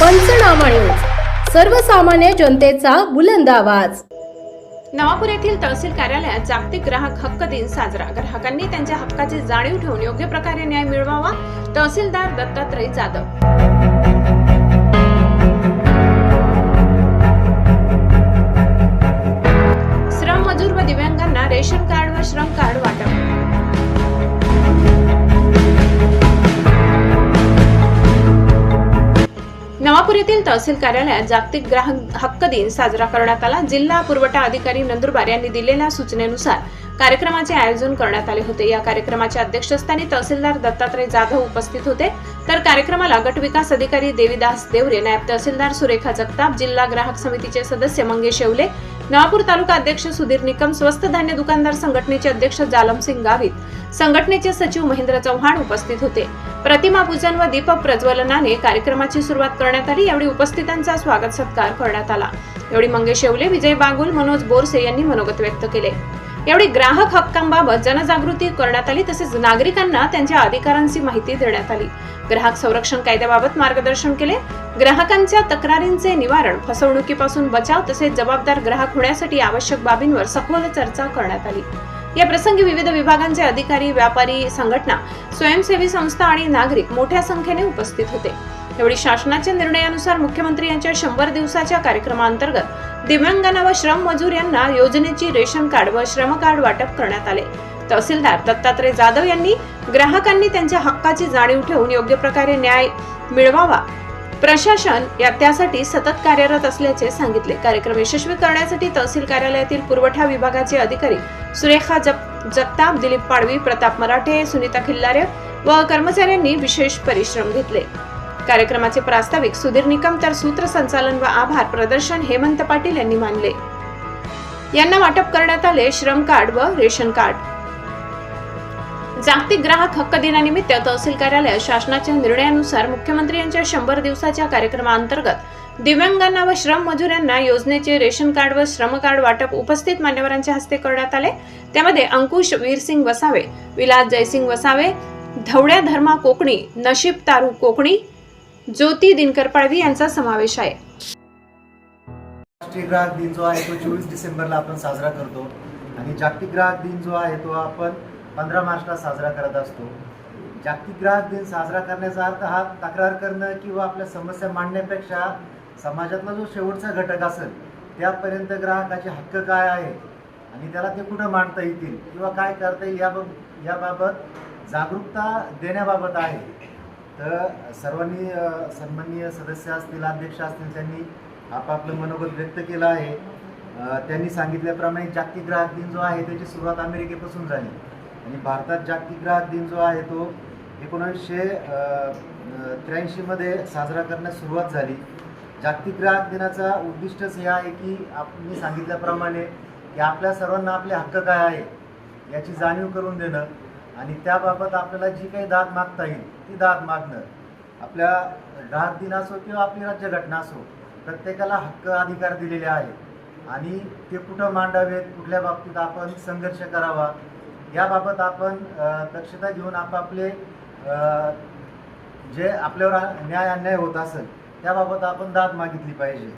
पंचनामा न्यूज. सर्वसामान्य जनतेचा बुलंद आवाज. नवापूर येथील तहसील कार्यालयात जागतिक ग्राहक हक्क दिन साजरा. ग्राहकांनी त्यांच्या हक्काची जाणीव ठेवून योग्य प्रकारे न्याय मिळवावा तहसीलदार दत्तात्रय जाधव. श्रम मजूर व दिव्यांगांना रेशन कार्ड व श्रम कार्ड वाटप. नवापूर येथील तहसील कार्यालयात जागतिक ग्राहक हक्क दिन साजरा करण्यात आला. जिल्हा पुरवठा अधिकारी नंदुरबार यांनी दिलेल्या सूचनेनुसार कार्यक्रमाचे आयोजन करण्यात आले होते. या कार्यक्रमाच्या अध्यक्षस्थानी तहसीलदार दत्तात्रय जाधव उपस्थित होते. तर कार्यक्रमाला गट विकास अधिकारी देवीदास देवरे नायब तहसीलदार सुरेखा जगताप जिल्हा ग्राहक समितीचे सदस्य मंगेश येवले नवापूर तालुका अध्यक्ष सुधीर निकम स्वस्त धान्य दुकानदार संघटनेचे अध्यक्ष जालमसिंग गावित संघटनेचे सचिव महेंद्र चव्हाण उपस्थित होते. प्रतिमा पूजन व दीप प्रज्वलनाने कार्यक्रमाची सुरुवात करण्यात आली. यावेळी उपस्थितांचा स्वागत सत्कार करण्यात आला. यावेळी मंगेश येवले विजय बागुल मनोज बोरसे यांनी मनोगत व्यक्त केले. यावेळी ग्राहक हक्कांबाबत जनजागृती करण्यात आली तसेच नागरिकांना त्यांच्या अधिकारांची माहिती देण्यात आली. ग्राहक संरक्षण कायद्याबाबत मार्गदर्शन केले. ग्राहकांच्या तक्रारींचे निवारण फसवणुकीपासून बचाव तसेच जबाबदार ग्राहक होण्यासाठी आवश्यक बाबींवर सखोल चर्चा करण्यात आली. या प्रसंगी विविध विभागांचे अधिकारी व्यापारी संघटना स्वयंसेवी संस्था आणि नागरिक मोठ्या संख्येने उपस्थित होते. यावेळी शासनाच्या निर्णयानुसार मुख्यमंत्री यांच्या शंभर दिवसाच्या कार्यक्रमाअंतर्गत दिव्यांगांना व श्रम मजूर यांना योजनेची रेशन कार्ड व श्रम कार्ड वाटप करण्यात आले. तहसीलदार दत्तात्रय जाधव यांनी ग्राहकांनी त्यांच्या हक्काची जाणीव ठेवून योग्य प्रकारे न्याय मिळवावा प्रशासन या त्यासाठी सतत कार्यरत असल्याचे सांगितले. कार्यक्रम यशस्वी करण्यासाठी तहसील कार्यालयातील पुरवठा विभागाचे अधिकारी सुरेखा जप जगताप दिलीप पाडवी प्रताप मराठे सुनीता खिल्लारे व कर्मचाऱ्यांनी विशेष परिश्रम घेतले. कार्यक्रमाचे प्रास्ताविक सुधीर निकम तर सूत्रसंचालन व आभार प्रदर्शन हेमंत पाटील यांनी मानले. यांना वाटप करण्यात आले श्रम कार्ड व रेशन कार्ड. जागतिक ग्राहक हक्क दिनानिमित्त तहसील कार्यालय शासनाच्या निर्णयानुसार मुख्यमंत्री यांच्या शंभर दिवसाच्या कार्यक्रमाअंतर्गत दिव्यांगांना व श्रम मजुरांना योजनेचे रेशन कार्ड व श्रम कार्ड वाटप उपस्थित मान्यवरांच्या हस्ते करण्यात आले. त्यामध्ये अंकुश वीरसिंग वसावे विलास जयसिंग वसावे धवड्या धर्मा कोकणी नशीब तारू कोकणी ज्योती दिनकर पाडवी यांचा समावेश आहे. राष्ट्रीय ग्राहक दिन जो आहे तो चोवीस डिसेंबरला आपण साजरा करतो. आणि जागतिक ग्राहक दिन जो आहे तो आपण पंधरा मार्चला साजरा करत असतो. जागतिक ग्राहक दिन साजरा करण्याचा अर्थ हा तक्रार करणं किंवा आपल्या समस्या मांडण्यापेक्षा समाजातला जो शेवटचा घटक असेल त्यापर्यंत ग्राहकाचे हक्क काय आहे आणि त्याला ते कुठं मांडता येतील किंवा काय करता येईल याबाब याबाबत जागरूकता देण्याबाबत आहे. तर सर्वांनी सन्माननीय सदस्य असतील अध्यक्ष असतील त्यांनी आपापलं मनोगत व्यक्त केलं आहे. त्यांनी सांगितल्याप्रमाणे जागतिक ग्राहक दिन जो आहे त्याची सुरुवात अमेरिकेपासून झाली. आणि भारतात जागतिक ग्राहक दिन जो आहे तो एकोणीसशे त्र्याऐंशीमध्ये साजरा करण्यास सुरुवात झाली. जागतिक ग्राहक दिनाचा उद्दिष्टच हे आहे की मी सांगितल्याप्रमाणे की आपल्या सर्वांना आपले हक्क काय आहे याची जाणीव करून देणं आणि त्याबाबत आपल्याला जी काही दाद मागता येईल ती दाद मागणं. आपल्या ग्राहक दिन असो किंवा आपली राज्यघटना असो प्रत्येकाला हक्क अधिकार दिलेले आहेत आणि ते कुठं मांडावेत कुठल्या बाबतीत आपण संघर्ष करावा याबाबत आपण दक्षता घेऊन आपापले जे आपल्यावर न्याय अन्याय होत असेल त्याबाबत आपण दाद मागितली पाहिजे.